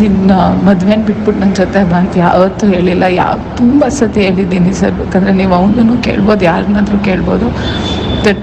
ನಿನ್ನ ಮದುವೆನ ಬಿಟ್ಬಿಟ್ಟು ನನ್ನ ಜೊತೆ ಬಂತು ಯಾವತ್ತೂ ಹೇಳಿಲ್ಲ. ಯಾವ ತುಂಬ ಸತಿ ಹೇಳಿದ್ದೀನಿ ಸರ್. ಬೇಕಂದರೆ ನೀವು ಅವನನ್ನು ಕೇಳ್ಬೋದು, ಯಾರನ್ನಾದ್ರೂ ಕೇಳ್ಬೋದು. ದಟ್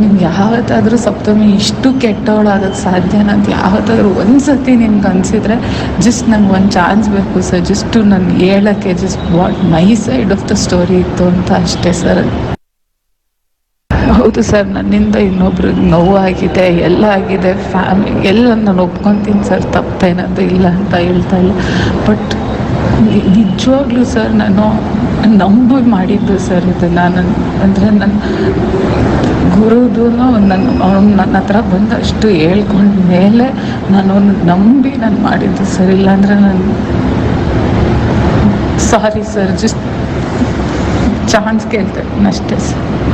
ನಿಮ್ಗೆ ಯಾವತ್ತಾದರೂ ಸಪ್ತಮಿ ಇಷ್ಟು ಕೆಟ್ಟವಳಾಗೋಕ್ಕೆ ಸಾಧ್ಯ ಅಂತ ಯಾವತ್ತಾದರೂ ಒಂದು ಸತಿ ನಿಮ್ಗೆ ಅನಿಸಿದ್ರೆ ಜಸ್ಟ್ ನಂಗೆ ಒಂದು ಚಾನ್ಸ್ ಬೇಕು ಸರ್ ಜಸ್ಟು ನಾನು ಹೇಳೋಕ್ಕೆ just what my side of the story ಇತ್ತು ಅಂತ ಅಷ್ಟೇ ಸರ್ ಹೌದು ಸರ್ ನನ್ನಿಂದ ಇನ್ನೊಬ್ರಿಗೆ ನೋವಾಗಿದೆ, ಎಲ್ಲ ಆಗಿದೆ ಫ್ಯಾಮಿಲಿ ಎಲ್ಲ ನಾನು ಒಪ್ಕೊತೀನಿ ಸರ್ ತಪ್ಪೇನದು ಇಲ್ಲ ಅಂತ ಹೇಳ್ತಾ ಇಲ್ಲ. ಬಟ್ ನಿಜವಾಗ್ಲೂ ಸರ್ ನಾನು ನಂಬಿ ಮಾಡಿದ್ದು ಸರ್ ಇದನ್ನು ನಾನು ಅಂದರೆ ನನ್ನ ಗುರುದು ನನ್ನ ಅವ್ನು ನನ್ನ ಹತ್ರ ಬಂದಷ್ಟು ಹೇಳ್ಕೊಂಡ ಮೇಲೆ ನಾನು ನಂಬಿ ನಾನು ಮಾಡಿದ್ದು ಸರ್ ಇಲ್ಲಾಂದರೆ ನಾನು ಸಾರಿ ಸರ್ ಜಸ್ಟ್ ಚಾನ್ಸ್ ಕೇಳ್ತೇನೆ. ಅಷ್ಟೇ ಸರ್